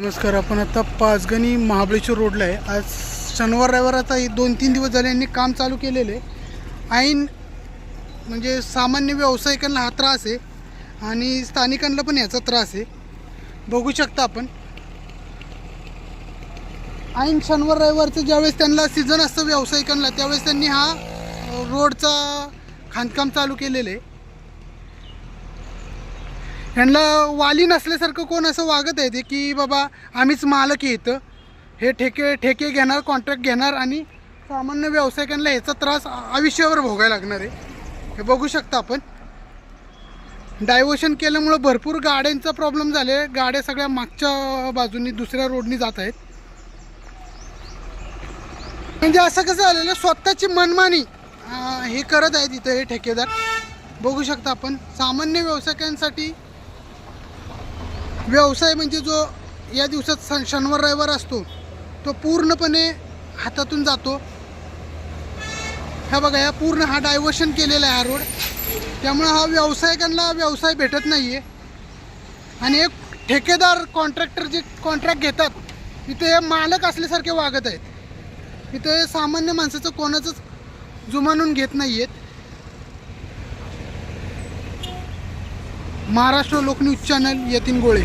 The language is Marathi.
नमस्कार आपण आता पाचगणी महाबळेश्वर रोडला आहे. आज शनिवार रविवार आता दोन तीन दिवस झाले यांनी काम चालू केलेलं. आहे ऐन म्हणजे सामान्य व्यावसायिकांना हा त्रास आहे आणि स्थानिकांना पण याचा त्रास आहे. बघू शकता आपण. ऐन शनिवार रविवारचं ज्यावेळेस त्यांना सीझन असतं व्यावसायिकांना त्यावेळेस त्यांनी हा रोडचा खाणकाम चालू केलेलं आहे. यांना वाली नसल्यासारखं कोण असं वागत आहे ते की बाबा आम्हीच मालक आहे हे ठेके ठेके घेणार कॉन्ट्रॅक्ट घेणार आणि सामान्य व्यावसायिकांना ह्याचा त्रास आयुष्यावर भोगायला लागणार आहे. हे बघू शकता आपण. डायव्हर्शन केल्यामुळं भरपूर गाड्यांचा प्रॉब्लेम झाले. गाड्या सगळ्या मागच्या बाजूनी दुसऱ्या रोडनी जात आहेत. म्हणजे असं कसं झालेलं स्वतःची मनमानी हे करत आहेत इथं हे ठेकेदार. बघू शकता आपण. सामान्य व्यावसायिकांसाठी व्यवसाय म्हणजे जो या दिवसात सण शनिवार रविवार असतो तो पूर्णपणे हातातून जातो. ह्या बघा या पूर्ण हा डायव्हर्शन केलेला आहे हा रोड त्यामुळं हा व्यावसायिकांना व्यवसाय भेटत नाही आहे आणि एक ठेकेदार कॉन्ट्रॅक्टर जे कॉन्ट्रॅक्ट घेतात इथे हे मालक असल्यासारखे वागत आहेत. इथे सामान्य माणसाचं कोणाचंच जुमानून घेत नाही आहेत महाराष्ट्र लोकन्यूज चॅनल यतीन गोळे.